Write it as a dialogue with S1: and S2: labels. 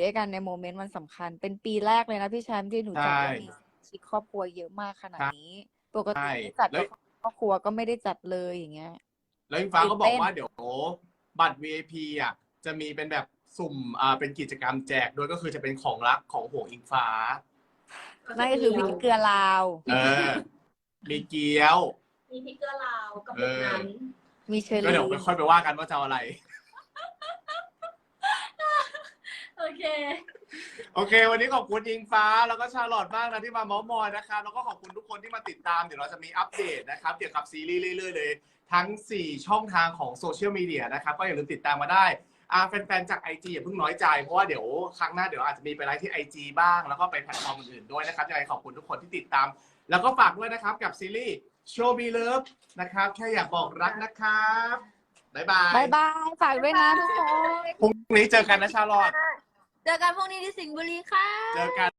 S1: ด้วยกันในโมเมนต์วันสำคัญ เป็นปีแรกเลยนะพี่แชมป์ที่หนูจัด
S2: ใช่
S1: ว่ามีชิคครอบครัวเยอะมากขนาดนี้ ปก
S2: ใช่
S1: ติไม่จัด
S2: แล้ว
S1: กับครอบครัวก็ไม่ได้จัดเลยอย่างเงี้ย
S2: แล้วอิงฟ้าก็บอ
S1: ตื่
S2: ก
S1: นเต้น
S2: ว่าเดี๋ยวบัตร VIP อะจะมีเป็นแบบสุ่มอ่าเป็นกิจกรรมแจกด้วยก็คือจะเป็นของรักของห่วงอิงฟ้า
S1: นั่นก็คือพริกเกลือลาว
S2: เออ มีเกี๊ยว
S3: มีพริกเกลือลาวกระปุกนั้น
S1: มีเชอ
S2: ก็
S1: รี่
S2: เดี๋ยวไปค่อยไปว่ากันว่าจะเอาอะไร
S3: โอ เค
S2: โอเค วันนี้ขอบคุณอิงฟ้าแล้วก็ชาลอตมากนะที่มาเมาส์มอยนะครับแล้วก็ขอบคุณทุกคนที่มาติดตาม เดี๋ยวเราจะมีอัปเดตนะครับเกี่ยวกับซีรีส์เรื่อยๆเลย ทั้ง 4 ช่องทางของโซเชียลมีเดียนะครับก็อย่าลืมติดตามมาได้อ่าแฟนๆจาก IG อย่าเพิ่งน้อยใจ เพราะว่าเดี๋ยวครั้งหน้าเดี๋ยวอาจจะมีไปไลฟ์ที่ IG บ้าง แล้วก็ไปแพลตฟอร์มอื่นๆด้วยนะครับยังไงขอบคุณทุกคนที่ติดตาม แล้วก็ฝากด้วยนะครับกับซีรีส์ Show Me Love นะครับแค่อยากบอกรักนะครับบ๊ายบาย
S1: บายบาย ฝากด้วยนะทุกคน
S2: พรุ่งนี้เจอกันนะชาลอต
S3: เจอกันพรุ่งนี้ที่สิงห์บุรีค่ะ
S2: เจอกัน